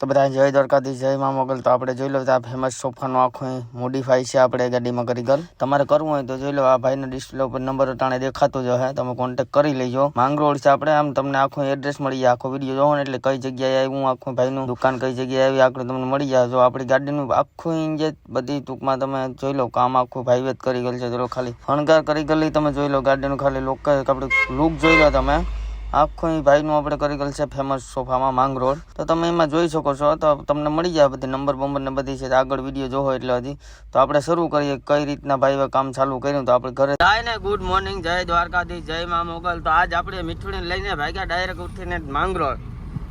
તો બધા જય દ્વારકાથી જય મા મોગલ. તો આપણે જોઈ લો તો આ ફેમસ સોફાનો આખો મોડિફાઈ છે આપણે ગાડીમાં કરી ગલ તમારે કરવું હોય તો જોઈ લો, આ ભાઈનો ડિસ્પ્લે ઉપર નંબર ટાણે દેખાતો જ હે તમે કોન્ટેક્ટ કરી લેજો. માંગરોળ છે આપણે, આમ તમને આખું એડ્રેસ મળી જાય, આખો વીડિયો જોવો ને એટલે કઈ જગ્યાએ આવ્યું, આખું ભાઈનું દુકાન કઈ જગ્યાએ આવી આખું તમને મળી જાય. જો આપણી ગાડીનું આખું જે બધી ટૂંકમાં તમે જોઈ લો, કામ આખું ભાઈ જ કરી ગયેલ છે. ચલો ખાલી ફણગાર કરી ગયેલી તમે જોઈ લો, ગાડીનું ખાલી લોક આપણે લુક જોઈ લો તમે. આખું ભાઈનું આપણે કરેલ છે ફેમસ સોફામાં માંગ રોડ. તો તમે એમાં જોઈ શકો છો, તો તમને મળી જાય બધી નંબર બંબર ને બધી છે આગળ વીડિયો જોવો એટલે હજી. તો આપણે શરૂ કરીએ કઈ રીતના ભાઈ કામ ચાલુ કર્યું તો આપણે ઘરે જાય ને ગુડ મોર્નિંગ જય દ્વારકાધીશ, જય મા મોગલ. તો આજ આપણે મીઠુડી લઈને ભાગ્યા ડાયરેક્ટ ઉઠીને માંગરોળ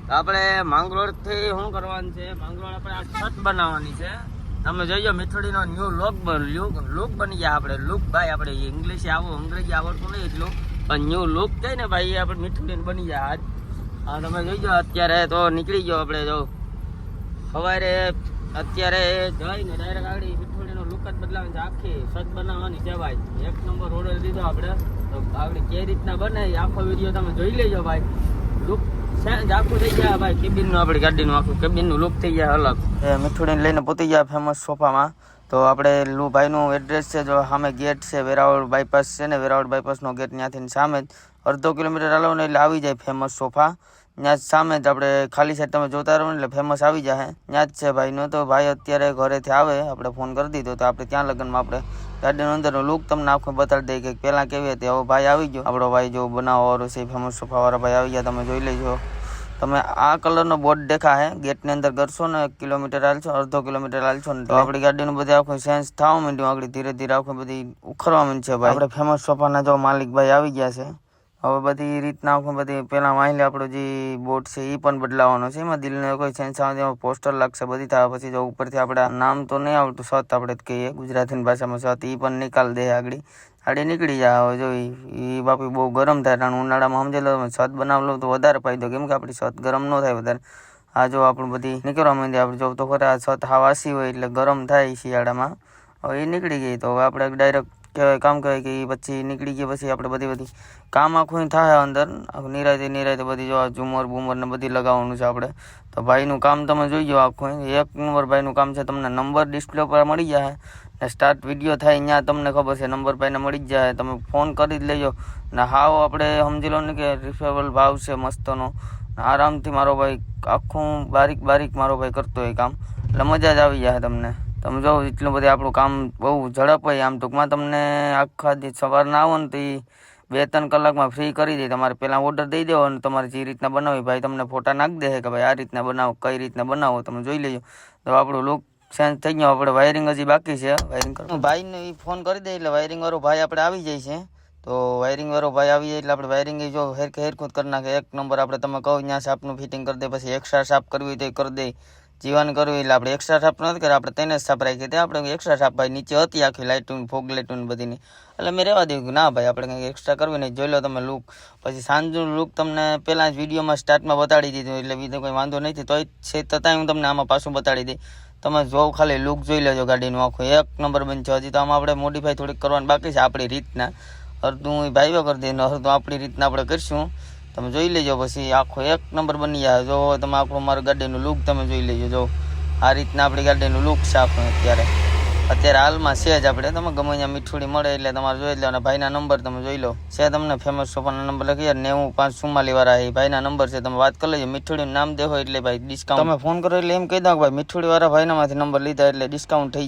તો આપણે માંગરોળથી શું કરવાનું છે? માંગરોળ આપણે આ છત બનાવવાની છે. તમે જોઈજો મીઠડીનો ન્યૂ લુક લુક લુક બની ગયા આપણે. લુક ભાઈ, આપણે ઇંગ્લિશ આવું, અંગ્રેજી આવડતું નહીં એટલું. ન્યૂ લુક થાય ને ભાઈ આપણે મીઠું બની જાય આજ. હા તમે જોઈ જાઓ અત્યારે તો નીકળી ગયો આપણે જો. સવારે અત્યારે જઈને ડાયરેક્ટ આગળ મીઠુંડીનો લુક જ બદલાવે છે. આખી સજ બનાવવાની કહેવાય. એક નંબર ઓર્ડર દીધો આપણે. તો આપણે કઈ રીતના બને આખો વીડિયો તમે જોઈ લેજો ભાઈ. લુક સેન્જ આખું થઈ ગયા ભાઈ. કેબિનનું આપણી ગાડીનું આખું કેબિનનું લુક થઈ ગયા અલગ. મીઠુડીને લઈને પોતી ગયા ફેમસ સોફામાં તો આપણે લુ ભાઈનું એડ્રેસ છે, જો સામે ગેટ છે, વેરાવળ બાયપાસ છે ને, વેરાવળ બાયપાસનો ગેટ ત્યાંથી સામે જ. અડધો કિલોમીટર હાલો ને એટલે આવી જાય ફેમસ સોફા ત્યાં જ સામે જ આપણે ખાલી સાઈડ તમે જોતા રહો ને એટલે ફેમસ આવી જાય. ત્યાં જ છે ભાઈનો. તો ભાઈ અત્યારે ઘરેથી આવે, આપણે ફોન કરી દીધો. તો આપણે ત્યાં લગ્નમાં આપણે ગાડીનો અંદરનો લુક તમને આખો બતાડી દઈએ કે પહેલાં કેવી હતી. હવે ભાઈ આવી ગયો. આપણો ભાઈ જો બનાવવાવાળો છે ફેમસ સોફાવાળા ભાઈ આવી ગયા. તમે જોઈ લેજો. તમે આ કલરનો બોર્ડ દેખાય ગેટની અંદર કરશો ને એક કિલોમીટર હાલશો અડધો કિલોમીટર હાલશો ને તો આપણી ગાડીનું બધું આખું સેન્સ થવા માંડ્યું. આગળ ધીરે ધીરે આખું બધી ઉખરવા માંડશે છે ભાઈ. આપણે ફેમસ સોફાના જો માલિક ભાઈ આવી ગયા છે. હવે બધી રીતના બધી પેલા લે આપણો જે બોટ છે એ પણ બદલાવાનો છે. એમાં દિલનો કોઈ સેન્સ આવે પોસ્ટર લાગશે, બધી થાય પછી જો ઉપરથી આપણે નામ તો નહીં આવતું, સત આપણે જ કહીએ. ગુજરાતીની ભાષામાં સત એ પણ નિકાલ દે આગળ. આડી નીકળી જાય, હવે જો એ બાપી બહુ ગરમ થાય કારણ ઉનાળામાં સમજેલો છત બનાવેલો તો વધારે ફાયદો. કેમ કે આપણી છત ગરમ ન થાય વધારે. આ જો આપણું બધી નીકળવા માંડી આપણે જો તો ખરા છત હા વાસી હોય એટલે ગરમ થાય શિયાળામાં. હવે એ નીકળી ગઈ તો હવે આપણે ડાયરેક્ટ કહેવાય, કામ કહેવાય કે એ પછી નીકળી ગયા પછી આપણે બધી બધી કામ આખું થાય અંદર. નિરાયતે નિરાયતે બધી જો આ ઝુમર બુમર ને બધી લગાવવાનું છે આપણે. તો ભાઈનું કામ તમે જોઈ જાઓ આખું. એક નંબર ભાઈનું કામ છે તમને નંબર ડિસ્પ્લે પર મળી જાય. ને સ્ટાર્ટ વીડિયો થાય ત્યાં તમને ખબર છે નંબર ભાઈને મળી જ જાય. તમે ફોન કરી જ લેજો. ને હાવ આપણે સમજી લો ને કે રિફેબલ ભાવ છે મસ્તનો. આરામથી મારો ભાઈ આખું બારીક બારીક મારો ભાઈ કરતો હોય કામ. એટલે મજા જ આવી જાય તમને. તમે જો એટલું બધું આપણું કામ બહુ ઝડપ હોય. આમ ટૂંકમાં તમને આખા સવારના આવો ને તો એ બે ત્રણ કલાકમાં ફ્રી કરી દે. તમારે પહેલાં ઓર્ડર દઈ દેવો અને તમારે જે રીતના બનાવી ભાઈ તમને ફોટા નાખી દે કે ભાઈ આ રીતના બનાવો, કઈ રીતના બનાવો, તમે જોઈ લેજો. તો આપણું લુક ચેન્જ થઈ ગયો. આપણે વાયરિંગ હજી બાકી છે. વાયરિંગ ભાઈને એ ફોન કરી દે એટલે વાયરિંગ વાળો ભાઈ આપણે આવી જાય છે. તો વાયરિંગ વાળો ભાઈ આવી જાય એટલે આપણે વાયરિંગ જો હેરખે હેરખું કરી નાખે. એક નંબર આપણે તમે કહો ત્યાં સાપનું ફિટિંગ કરી દે, પછી એક્સ્ટ્રા સાપ કરવી હોય તો કરી દે. જીવાન કરવી એટલે આપણે એક્સ્ટ્રા છાપ નથી કરી આપણે તેને જ સાપ રાખી હતી આપણે એક્સ્ટ્રા છાપ ભાઈ નીચે હતી આખી લાઇટું ફોગ લાઇટું બધીની. એટલે મેં રહેવા દીધું કે ના ભાઈ, આપણે કંઈક એક્સ્ટ્રા કરવી નહીં. જોઈ લો તમે લુક પછી સાંજનું લુક તમને પહેલાં જ વિડીયોમાં સ્ટાર્ટમાં બતાડી દીધું એટલે બીજો કોઈ વાંધો નથી તોય છે તતાંય હું તમને આમાં પાછું બતાડી દઈ. તમે જો ખાલી લુક જોઈ લેજો ગાડીનું આખું. એક નંબર બન છે. હજી તો આમાં આપણે મોડિફાઈ થોડીક કરવાની બાકી છે આપણી રીતના. અડધું ભાઈઓ કરી દઈએ અડધું આપણી રીતના આપણે કરીશું. તમે જોઈ લેજો પછી આખો એક નંબર બની જાય. જો તમે આખું મારું ગાડીનું લુક તમે જોઈ લેજો. જો આ રીતના આપણી ગાડીનું લુક છે આપણું અત્યારે. અત્યારે હાલમાં છે જ આપણે. તમે ગમે ત્યાં મીઠુડી મળે એટલે તમારે જોઈ લો અને ભાઈના નંબર તમે જોઈ લો. છે તમને ફેમસ સોફાના નંબર લખી નેવું પાંચ ચુમ્માલી વાળા એ ભાઈના નંબર છે. તમે વાત કરી લેજો. મીઠુડીનું નામ દેવો એટલે ભાઈ ડિસ્કાઉન્ટ તમે ફોન કરો એટલે એમ કહી દો ભાઈ મીઠુડી વાળા ભાઈના માંથી નંબર લીધા એટલે ડિસ્કાઉન્ટ થઈ જાય.